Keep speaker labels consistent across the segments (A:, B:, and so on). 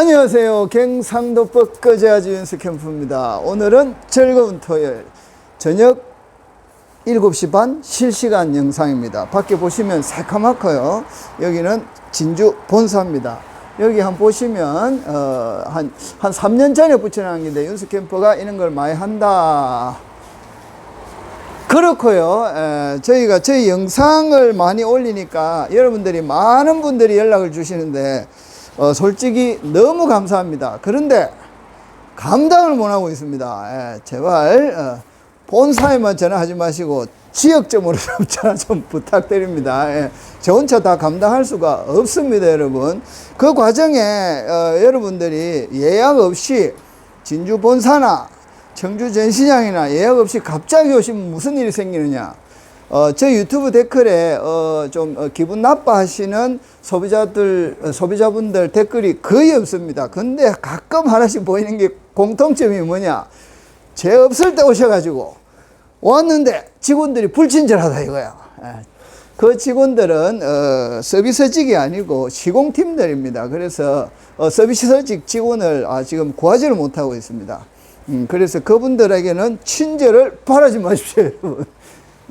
A: 안녕하세요. 경상도법 거제아지 연수 캠프입니다. 오늘은 즐거운 토요일 저녁 7시 반 실시간 영상입니다. 밖에 보시면 새카맣고요. 여기는 진주 본사입니다. 여기 한번 보시면 어, 한, 한 3년 전에 붙여놓은 건데 연수 캠프가 이런 걸 많이 한다. 그렇고요. 에, 저희가 저희 영상을 많이 올리니까 여러분들이 많은 분들이 연락을 주시는데 어, 솔직히 너무 감사합니다. 그런데 감당을 못하고 있습니다. 예, 제발 어, 본사에만 전화하지 마시고 지역점으로 좀 전화 좀 부탁드립니다. 예, 저 혼자 다 감당할 수가 없습니다, 여러분. 그 과정에 어, 여러분들이 예약 없이 진주 본사나 청주 전시장이나 예약 없이 갑자기 오시면 무슨 일이 생기느냐? 어, 저 유튜브 댓글에 어, 좀 어, 기분 나빠하시는 소비자들 어, 소비자분들 댓글이 거의 없습니다. 근데 가끔 하나씩 보이는 게 공통점이 뭐냐? 제 없을 때 오셔가지고 왔는데 직원들이 불친절하다 이거야. 예. 그 직원들은 어, 서비스직이 아니고 시공팀들입니다. 그래서 어, 서비스직 직원을 아, 지금 구하지를 못하고 있습니다. 음, 그래서 그분들에게는 친절을 바라지 마십시오, 여러분.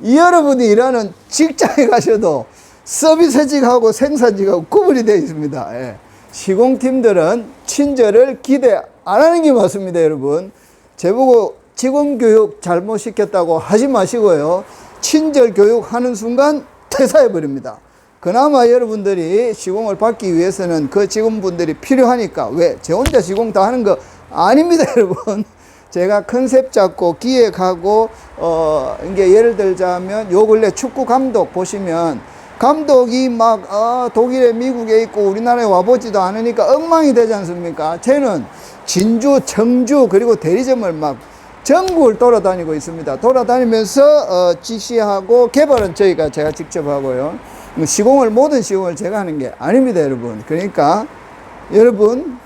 A: 이 여러분이 일하는 직장에 가셔도 서비스직하고 생산직하고 구분이 되어 있습니다. 예. 시공팀들은 친절을 기대 안 하는 게 맞습니다, 여러분. 제보고 직원 교육 잘못 시켰다고 하지 마시고요. 친절 교육하는 순간 퇴사해 버립니다. 그나마 여러분들이 시공을 받기 위해서는 그 직원분들이 필요하니까 왜? 제 혼자 시공 다 하는 거 아닙니다, 여러분. 제가 컨셉 잡고 기획하고 어 이게 예를 들자면 요 근래 축구 감독 보시면 감독이 막 어, 독일에 미국에 있고 우리나라에 와보지도 않으니까 엉망이 되지 않습니까? 쟤는 진주, 청주 그리고 대리점을 막 전국을 돌아다니고 있습니다. 돌아다니면서 어, 지시하고 개발은 저희가 제가 직접 하고요. 뭐 시공을 모든 시공을 제가 하는 게 아닙니다, 여러분. 그러니까 여러분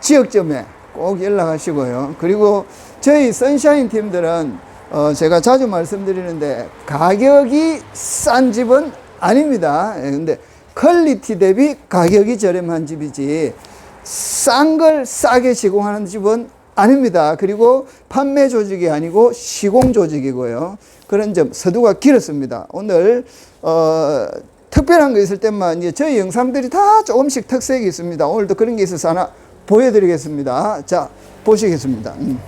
A: 지역점에 꼭 연락하시고요. 그리고 저희 선샤인 팀들은 어 제가 자주 말씀드리는데 가격이 싼 집은 아닙니다. 예, 근데 퀄리티 대비 가격이 저렴한 집이지 싼 걸 싸게 시공하는 집은 아닙니다. 그리고 판매 조직이 아니고 시공 조직이고요. 그런 점 서두가 길었습니다. 오늘 어 특별한 거 있을 때만 이제 저희 영상들이 다 조금씩 특색이 있습니다. 오늘도 그런 게 있어서 하나 보여드리겠습니다. 자, 보시겠습니다. 음.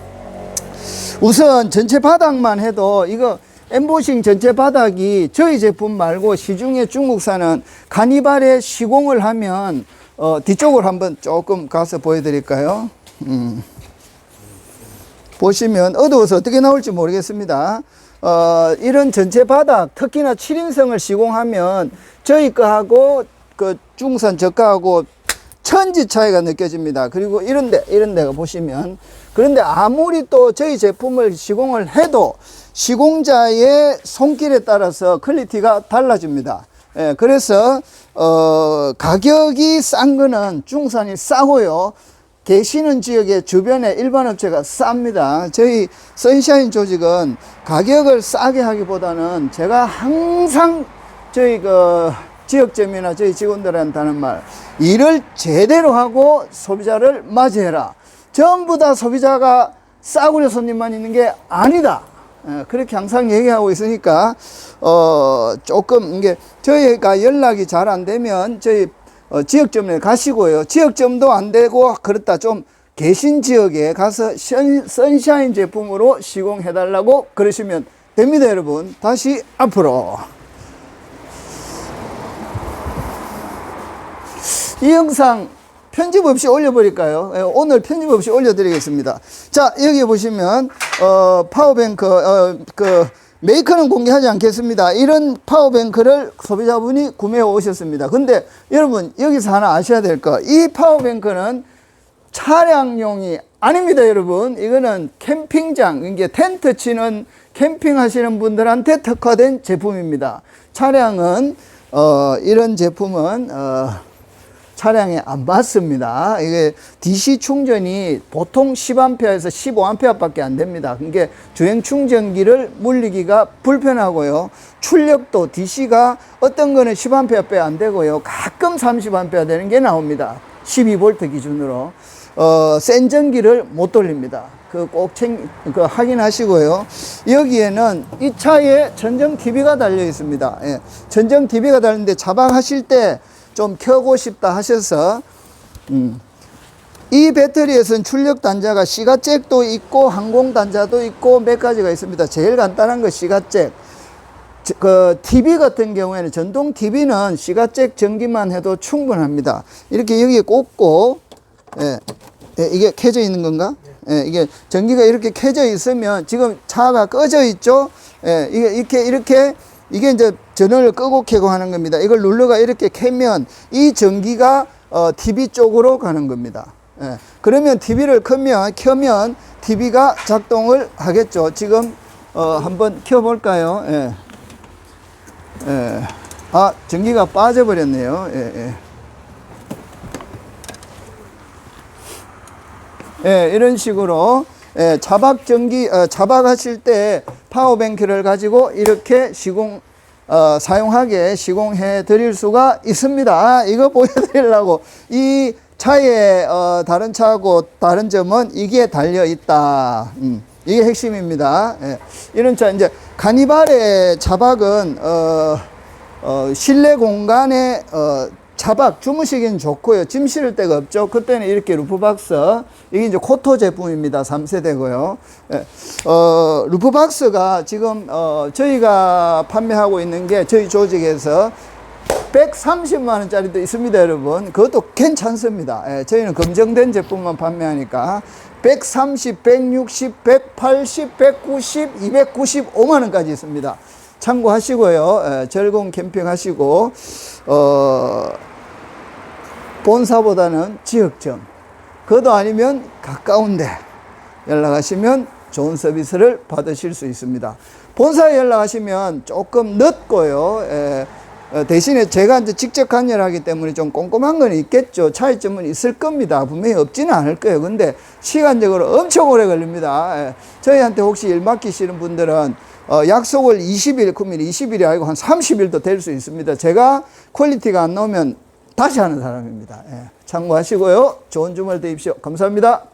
A: 우선 전체 바닥만 해도 이거 엠보싱 전체 바닥이 저희 제품 말고 시중에 중국산은 카니발에 시공을 하면 어, 뒤쪽으로 한번 조금 가서 보여드릴까요? 음. 보시면 어두워서 어떻게 나올지 모르겠습니다. 어, 이런 전체 바닥, 특히나 7인승을 시공하면 저희 거하고 그 중산 저가하고 천지 차이가 느껴집니다. 그리고 이런데, 이런 데가 보시면. 그런데 아무리 또 저희 제품을 시공을 해도 시공자의 손길에 따라서 퀄리티가 달라집니다. 예, 그래서, 어, 가격이 싼 거는 중산이 싸고요. 계시는 지역의 주변에 일반 업체가 쌉니다. 저희 선샤인 조직은 가격을 싸게 하기보다는 제가 항상 저희 그 지역점이나 저희 직원들한테 하는 말, 일을 제대로 하고 소비자를 맞이해라. 전부 다 소비자가 싸구려 손님만 있는 게 아니다. 예, 그렇게 항상 얘기하고 있으니까, 어, 조금, 이게, 저희가 연락이 잘 안 되면, 저희, 어, 지역점에 가시고요. 지역점도 안 되고, 그렇다. 좀, 계신 지역에 가서 선, 선샤인 제품으로 시공해 달라고 그러시면 됩니다, 여러분. 다시 앞으로. 이 영상 편집 없이 올려버릴까요? 예, 오늘 편집 없이 올려드리겠습니다. 자, 여기 보시면, 어, 파워뱅크, 어, 그, 메이커는 공개하지 않겠습니다. 이런 파워뱅크를 소비자분이 구매해 오셨습니다. 근데 여러분, 여기서 하나 아셔야 될 거. 이 파워뱅크는 차량용이 아닙니다, 여러분. 이거는 캠핑장, 이게 텐트 치는 캠핑 하시는 분들한테 특화된 제품입니다. 차량은, 어, 이런 제품은, 어, 차량에 안 맞습니다. 이게 DC 충전이 보통 10A에서 15A 밖에 안 됩니다. 그게 주행 충전기를 물리기가 불편하고요. 출력도 DC가 어떤 거는 10A 빼안 되고요. 가끔 30A 되는 게 나옵니다. 12V 기준으로 어, 센 전기를 못 돌립니다. 그 꼭 챙, 그 확인하시고요. 여기에는 이 차에 전정 TV가 달려 있습니다. 예. 전정 TV가 달렸는데 자박하실 때 좀 켜고 싶다 하셔서 음. 이 배터리에서는 출력 단자가 시가잭도 있고 항공 단자도 있고 몇 가지가 있습니다. 제일 간단한 거 시가잭. 저- 그 TV 같은 경우에는 전동 TV는 시가잭 전기만 해도 충분합니다. 이렇게 여기에 꽂고 예, 예, 이게 켜져 있는 건가? 예, 이게 전기가 이렇게 켜져 있으면 지금 차가 꺼져 있죠? 예, 이게 이렇게 이렇게 이게 이제 전원을 끄고 켜고 하는 겁니다. 이걸 눌러가 이렇게 켜면 이 전기가 어, TV 쪽으로 가는 겁니다. 예, 그러면 TV를 켜면 켜면 TV가 작동을 하겠죠. 지금 어, 한번 켜볼까요? 예. 예. 아, 전기가 빠져버렸네요. 예, 예. 예, 이런 식으로 예, 자박 전기 어, 자박하실 때 파워뱅크를 가지고 이렇게 시공 어, 사용하게 시공해 드릴 수가 있습니다. 아, 이거 보여드리려고 이 차의 어, 다른 차하고 다른 점은 이게 달려 있다. 음, 이게 핵심입니다. 예, 이런 차 이제 카니발의 자박은 어, 어, 실내 공간에 어, 차박 주무시기는 좋고요. 짐 실을 데가 없죠. 그때는 이렇게 루프박스 이게 이제 코토 제품입니다. 3세대고요. 예. 어, 루프박스가 지금 어, 저희가 판매하고 있는 게 저희 조직에서 130만 원짜리도 있습니다, 여러분. 그것도 괜찮습니다. 예, 저희는 검증된 제품만 판매하니까 130, 160, 180, 190, 295만 원까지 있습니다. 참고하시고요. 예, 즐거운 캠핑 하시고 어, 본사보다는 지역점, 그것도 아니면 가까운데 연락하시면 좋은 서비스를 받으실 수 있습니다. 본사에 연락하시면 조금 늦고요. 예, 어, 대신에 제가 이제 직접 관여하기 때문에 좀 꼼꼼한 건 있겠죠. 차이점은 있을 겁니다. 분명히 없지는 않을 거예요. 근데 시간적으로 엄청 오래 걸립니다. 예, 저희한테 혹시 일 맡기시는 분들은 어, 약속을 20일, 그러면 20일이 아니고 한 30일도 될 수 있습니다. 제가 퀄리티가 안 나오면 다시 하는 사람입니다. 예, 참고하시고요. 좋은 주말 되십시오. 감사합니다.